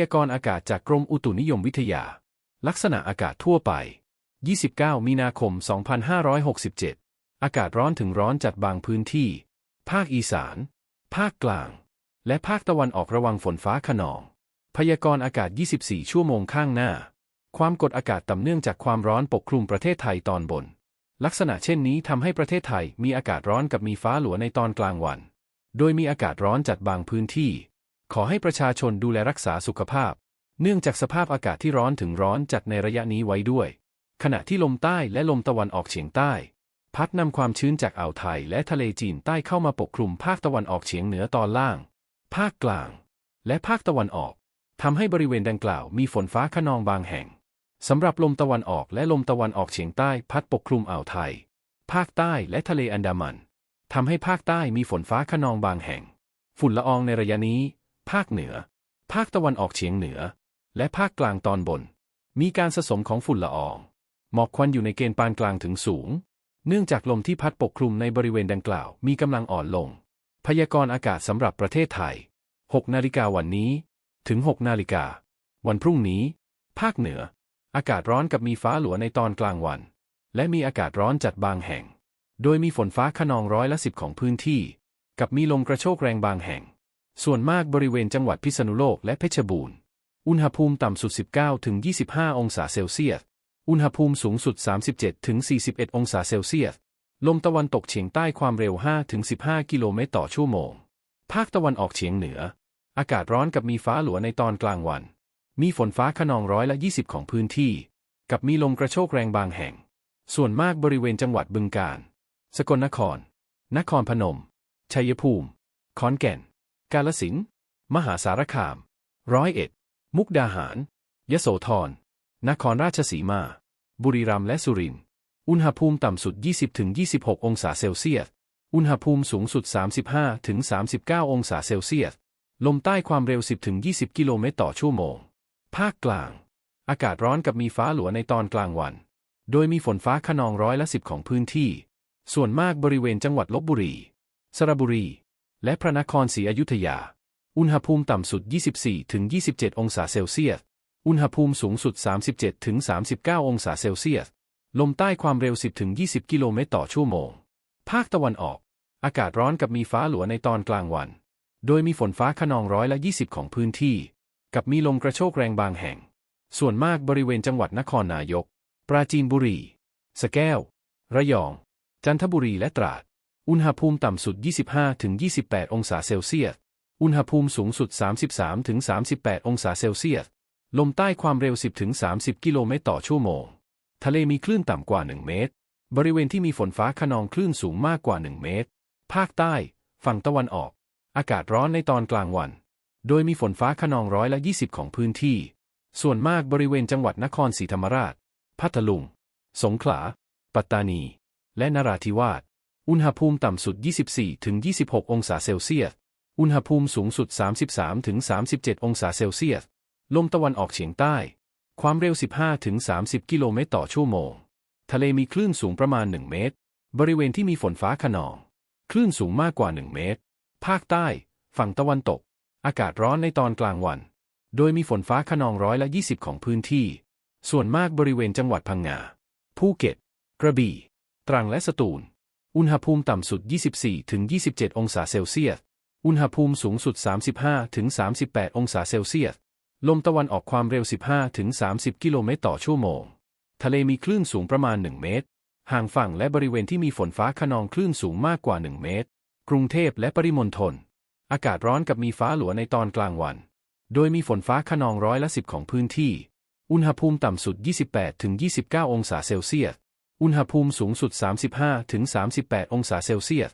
ยากรณ์อากาศจากกรมอุตุนิยมวิทยา ลักษณะอากาศทั่วไป 29 มีนาคม 2567 อากาศร้อนถึงร้อนจัดบางพื้นที่ ภาคอีสาน ภาคกลาง และภาคตะวันออกระวังฝนฟ้าขนอง พยากรณ์อากาศ 24 ชั่วโมงข้างหน้า ความกดอากาศต่ำเนื่องจากความร้อนปกคลุมประเทศไทยตอนบน ลักษณะเช่นนี้ทำให้ประเทศไทยมีอากาศร้อนกับมีฟ้าหลัวในตอนกลางวัน โดยมีอากาศร้อนจัดบางพื้นที่ ขอให้ประชาชนดูแลรักษาสุขภาพ เนื่องจากสภาพอากาศที่ร้อนถึงร้อนจัดในระยะนี้ไว้ด้วย ขณะที่ลมใต้และลมตะวันออกเฉียงใต้ พัดนำความชื้นจากอ่าวไทยและทะเลจีนใต้เข้ามาปกคลุมภาคตะวันออกเฉียงเหนือตอนล่าง ภาคกลาง และภาคตะวันออกทำให้บริเวณดังกล่าวมีฝนฟ้าขนองบางแห่งสำหรับลมตะวันออกและลมตะวันออกเฉียงใต้พัดปกคลุมอ่าวไทย ภาคใต้และทะเลอันดามันทำให้ภาคใต้มีฝนฟ้าขนองบางแห่ง ฝุ่นละอองในระยะนี้ ภาคเหนือ ภาคตะวันออกเฉียงเหนือ และภาคกลางตอนบน มีการสะสมของฝุ่นละออง หมอกควันอยู่ในเกณฑ์ปานกลางถึงสูง เนื่องจากลมที่พัดปกคลุมในบริเวณดังกล่าวมีกำลังอ่อนลง พยากรณ์อากาศสำหรับประเทศไทย 6 นาฬิกาวันนี้ ถึง 6 นาฬิกา วันพรุ่งนี้ ภาคเหนือ อากาศร้อนกับมีฟ้าหลัวในตอนกลางวัน และมีอากาศร้อนจัดบางแห่ง โดยมีฝนฟ้าขนองร้อยละสิบของพื้นที่ กับมีลมกระโชกแรงบางแห่ง ส่วนมากบริเวณจังหวัดพิษณุโลกและเพชรบูรณ์ อุณหภูมิต่ำสุด 19ถึง25 องศาเซลเซียส อุณหภูมิสูงสุด 37ถึง41 องศาเซลเซียส ลมตะวันตกเฉียงใต้ความเร็ว5ถึง15 กิโลเมตรต่อชั่วโมง ภาคตะวันออกเฉียงเหนือ อากาศร้อนกับมีฟ้าหลัวในตอนกลางวัน มีฝนฟ้าขนองร้อยละ 20 ของพื้นที่ กับมีลมกระโชกแรงบางแห่ง ส่วนมากบริเวณจังหวัดบึงกาฬ สกลนคร นครพนม ชัยภูมิ ขอนแก่น กาฬสินมหาสารคาม ร้อยเอ็ด มุกดาหาร ยโสธร นครราชสีมา บุรีรัมย์และสุรินทร์ อุณหภูมิต่ำสุด 20-26 องศาเซลเซียส อุณหภูมิสูงสุด 35-39 องศาเซลเซียส ลมใต้ความเร็ว 10-20 กิโลเมตรต่อชั่วโมง ภาคกลาง อากาศร้อนกับมีฟ้าหลัวในตอนกลางวัน โดยมีฝนฟ้าขนองร้อยละสิบของพื้นที่ ส่วนมากบริเวณจังหวัดลบบุรี สระบุรี และพระนครศรีอยุธยา อุณหภูมิต่ำสุด 24-27 องศาเซลเซียส อุณหภูมิสูงสุด 37-39 องศาเซลเซียส ลมใต้ความเร็ว 10-20 กิโลเมตรต่อชั่วโมง ภาคตะวันออก อากาศร้อนกับมีฟ้าหลัวในตอนกลางวัน โดยมีฝนฟ้าขนองร้อยละ 20 ของพื้นที่ กับมีลมกระโชกแรงบางแห่ง ส่วนมากบริเวณจังหวัดนครนายก ปราจีนบุรี สแก้ว ระยอง จันทบุรีและตราด อุณหภูมิต่ำสุด 25-28 องศาเซลเซียส อุณหภูมิสูงสุด 33-38 องศาเซลเซียส ลมใต้ความเร็ว 10-30 กิโลเมตรต่อชั่วโมง ทะเลมีคลื่นต่ำกว่า 1 เมตร บริเวณที่มีฝนฟ้าขนองคลื่นสูงมากกว่า 1 เมตร ภาคใต้ ฝั่งตะวันออก อากาศร้อนในตอนกลางวัน โดยมีฝนฟ้าขนองร้อยละ 20 ของพื้นที่ ส่วนมากบริเวณจังหวัดนครศรีธรรมราช พัทลุง สงขลา ปัตตานี และนราธิวาส อุณหภูมิต่ำสุด 24-26 องศาเซลเซียส อุณหภูมิสูงสุด 33-37 องศาเซลเซียส ลมตะวันออกเฉียงใต้ ความเร็ว 15-30 กิโลเมตรต่อชั่วโมง ทะเลมีคลื่นสูงประมาณ 1 เมตร บริเวณที่มีฝนฟ้าขนอง คลื่นสูงมากกว่า 1 เมตร ภาคใต้ ฝั่งตะวันตก อากาศร้อนในตอนกลางวัน โดยมีฝนฟ้าขนองร้อยละ 20 ของพื้นที่ ส่วนมากบริเวณจังหวัดพังงา ภูเก็ต กระบี่ ตรังและสตูล อุณหภูมิต่ำสุด 24-27 องศาเซลเซียส อุณหภูมิสูงสุด 35-38 องศาเซลเซียส ลมตะวันออกความเร็ว 15-30 กิโลเมตรต่อชั่วโมง ทะเลมีคลื่นสูงประมาณ 1 เมตร ห่างฝั่งและบริเวณที่มีฝนฟ้าขนองคลื่นสูงมากกว่า 1 เมตร กรุงเทพและปริมณฑล อากาศร้อนกับมีฟ้าหลัวในตอนกลางวัน โดยมีฝนฟ้าขนองร้อยละ10ของพื้นที่ อุณหภูมิต่ำสุด 28-29 องศาเซลเซียส อุณหภูมิสูงสุด 35-38 องศาเซลเซียส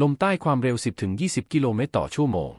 ลมใต้ความเร็ว 10-20 กิโลเมตรต่อชั่วโมง